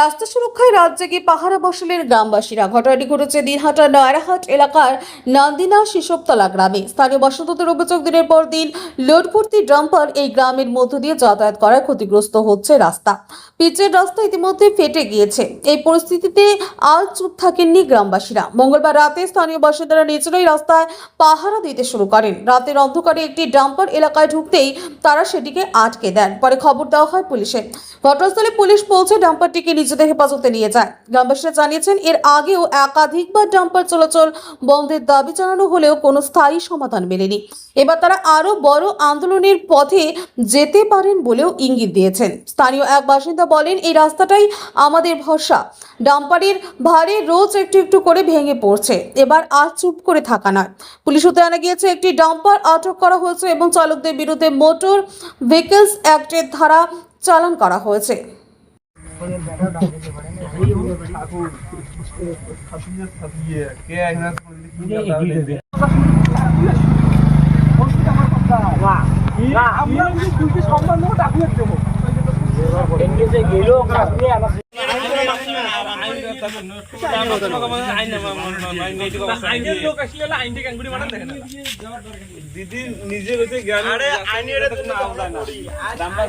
রাস্তা সুরক্ষায় রাত জেগে পাহারা বসালেন গ্রামবাসীরা। ঘটনাটি ঘটেছে দিনহাটা নয়রাহাট এলাকার নান্দিনা শিশবতলা গ্রামে। স্থানীয় বাসিন্দাদের অভিযোগ, দিনের পর দিন লোড ভর্তি ডাম্পার এই গ্রামের মধ্য দিয়ে যাতায়াত করায় ক্ষতিগ্রস্ত হচ্ছে রাস্তা। পিচের রাস্তা ইতিমধ্যে ফেটে গিয়েছে। এই পরিস্থিতিতে আল চুপ থাকেননি গ্রামবাসীরা। মঙ্গলবার রাতে স্থানীয় বাসিন্দারা নিজেরাই রাস্তায় পাহারা দিতে শুরু করেন। রাতের অন্ধকারে একটি ডাম্পার এলাকায় ঢুকতেই তারা সেটিকে আটকে দেন। পরে খবর দেওয়া হয় পুলিশে ঘটনাস্থলে পুলিশ পৌঁছে ডাম্পারটিকে নিজেদের হেফাজতে নিয়ে যায়। গ্রামবাসীরা জানিয়েছেন, এর আগেও একাধিকবার ডাম্পার চলাচল বন্ধের দাবি জানানো হলেও কোনো স্থায়ী সমাধান মেলেনি। এবার তারা আরও বড় আন্দোলনের পথে যেতে পারেন বলেও ইঙ্গিত দিয়েছেন। স্থানীয় এক বাসিন্দা বলেন, এই রাস্তাটাই আমাদের ভরসা। ডাম্পারের ভারে রোজ একটু একটু করে ভেঙে পড়ছে। এবার আর চুপ করে থাকা নয়। পুলিশ সূত্রে জানা গিয়েছে, একটি ডাম্পার আটক করা হয়েছে এবং চালকদের বিরুদ্ধে মোটর ভেহিকলস অ্যাক্টের ধারা চালান করা হয়েছে। দিদি নিজে হচ্ছে জ্ঞান আরে আইনি এটা তুমি না যায় না। নাম্বার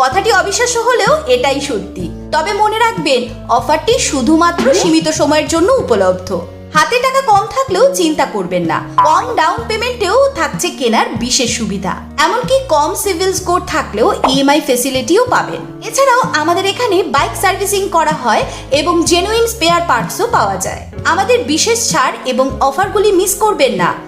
কথাটি অবিশ্বাস্য হলেও এটাই সত্যি। তবে মনে রাখবেন, অফারটি শুধুমাত্র সীমিত সময়ের জন্য উপলব্ধ। হাতে টাকা কম থাকলেও চিন্তা করবেন না। কম ডাউন পেমেন্টেও থাকছে কেনার বিশেষ সুবিধা। এমনকি কম সিভিল স্কোর থাকলেও ইএমআই ফেসিলিটিও পাবেন। এছাড়াও আমাদের এখানে বাইক সার্ভিসিং করা হয় এবং জেনুইন স্পেয়ার পার্টসও পাওয়া যায়। আমাদের বিশেষ ছাড় এবং অফারগুলি মিস করবেন না।